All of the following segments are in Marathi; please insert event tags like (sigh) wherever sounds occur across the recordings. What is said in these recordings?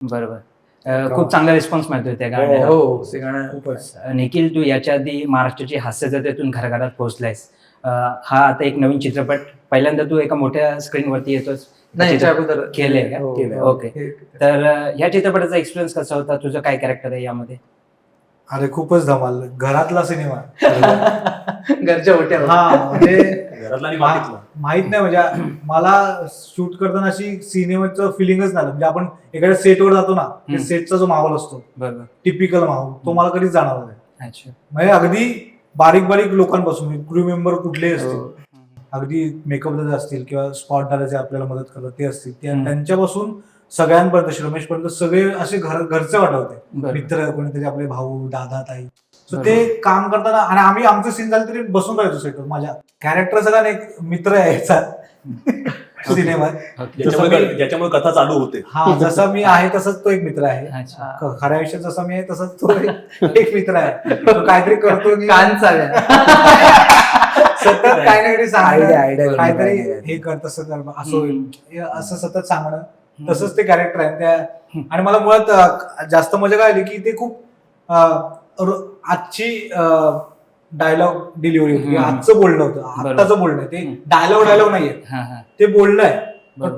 बरोबर. अं, खूप चांगला रिस्पॉन्स मिळतोय त्या गाण्याला. हो ते गाणं खूपच. निखिल तू याच्या आधी महाराष्ट्राची हास्यजत्रेतून घराघरात पोहोचलायस. अं, हा आता एक नवीन चित्रपट. पहिल्यांदा तू एका मोठ्या स्क्रीनवरती येतोस. नाही याच्या अगोदर केलंय का? हो, केलंय. ओके. हे- तर अं, ह्या चित्रपटाचा एक्सपिरियन्स कसा होता? तुझं काय कॅरेक्टर आहे यामध्ये? अरे खूपच धमाल. घरातला सिनेमा. (laughs) घरच्या होत्या हा म्हणजे घरातला माहीत नाही म्हणजे मला शूट करताना अशी सिनेमाचं फिलिंगच नाही. म्हणजे आपण एखाद्या सेटवर जातो ना. सेटचा जो माहोल असतो बरोबर टिपिकल माहोल तो मला कधीच जाणवला नाही अच्छा म्हणजे अगदी बारीक बारीक लोकांपासून क्रू मेंबर कुठलेही असतील हो. अगदी मेकअप दादा असतील किंवा स्पॉट दादा जे आपल्याला मदत करतात ते असतील. त्यांच्यापासून सगळ्यांपर्यंत श्रमेशपर्यंत सगळे असे घर घरचे बरोबर. मित्र कोणीतरी आपले भाऊ दादा ताई सो. ते काम करताना आणि आम्ही आमचं सीन झालं तरी बसून राहायचो सेटवर माझ्या कॅरेक्टर सगळा एक मित्र आहे याचा. सिनेमात ओके. ज्याच्यामुळे मी- ज्याच्यामुळे कथा चालू होते. हा जसा मी आहे तसंच तो एक मित्र आहे. खऱ्या आयुष्यात जसा मी आहे तसंच तो एक मित्र आहे. तो काहीतरी करतो कान (laughs) सतत (laughs) काही ना काहीतरी सांगणं काहीतरी. हे कर तसं कर असं. हे असं सतत सांगणं. तसंच ते कॅरेक्टर आहे. त्या आणि मला मुळात जास्त मजा काय आली की ते खूप आजची डायलॉग डिलिव्हरी होती. आजचं बोलणं होतं. आत्ताचं बोलणं. ते. डायलॉग डायलॉग नाहीये हा हा ते बोलणं आहे.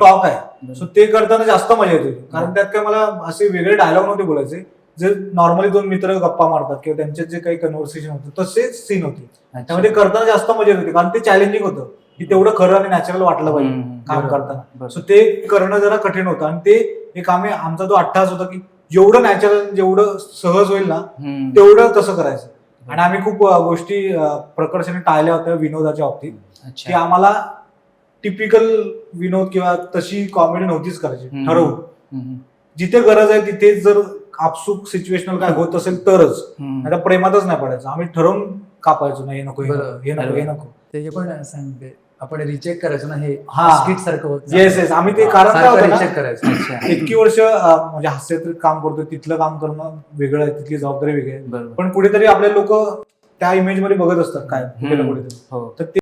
टॉक आहे. सो ते करताना जास्त मजा येते कारण. त्यात काय मला असे वेगळे डायलॉग नव्हते बोलायचे जे नॉर्मली दोन मित्र गप्पा मारतात किंवा त्यांच्यात जे काही कन्व्हर्सेशन होतं तसेच सीन होते. त्यामध्ये करताना जास्त मजा येत होती कारण ते चॅलेंजिंग होतं की तेवढं खरं आणि नॅचरल वाटलं पाहिजे काम. करताना. सो ते करणं जरा कठीण होतं आणि ते एक आम्ही आमचा जो अट्टास होता की जेवढं नॅचरल जेवढं सहज होईल ना. तेवढं तसं करायचं. आणि आम्ही खूप गोष्टी प्रकर्षाने टाळल्या होत्या विनोदाच्या बाबतीत. की आम्हाला टिपिकल विनोद किंवा तशी कॉमेडी नव्हतीच करायची हम्म, जिथे गरज आहे तिथे जर आपसुक सिच्युएशनल काय होत असेल तरच. आता प्रेमातच नाही पडायचं. आम्ही ठरवून कापायचो नाही हे नको हे नको. हे नको हे ते पण सांगते. आपण रिचेक करायचो ना हे हा. स्किट सारखं होत येस येस आम्ही ते कारण काय होतं रिचेक करायचं. अच्छा. इतकी वर्ष अं, म्हणजे हास्यात काम करतो तिथलं काम करणं वेगळं आहे तिथली जबाबदारी वेगळी आहे. बरोबर. पण कुठेतरी आपले लोक त्या इमेजमध्ये बघत असतात काय कुठे ना हम्म. कुठेतरी. हो. तर ते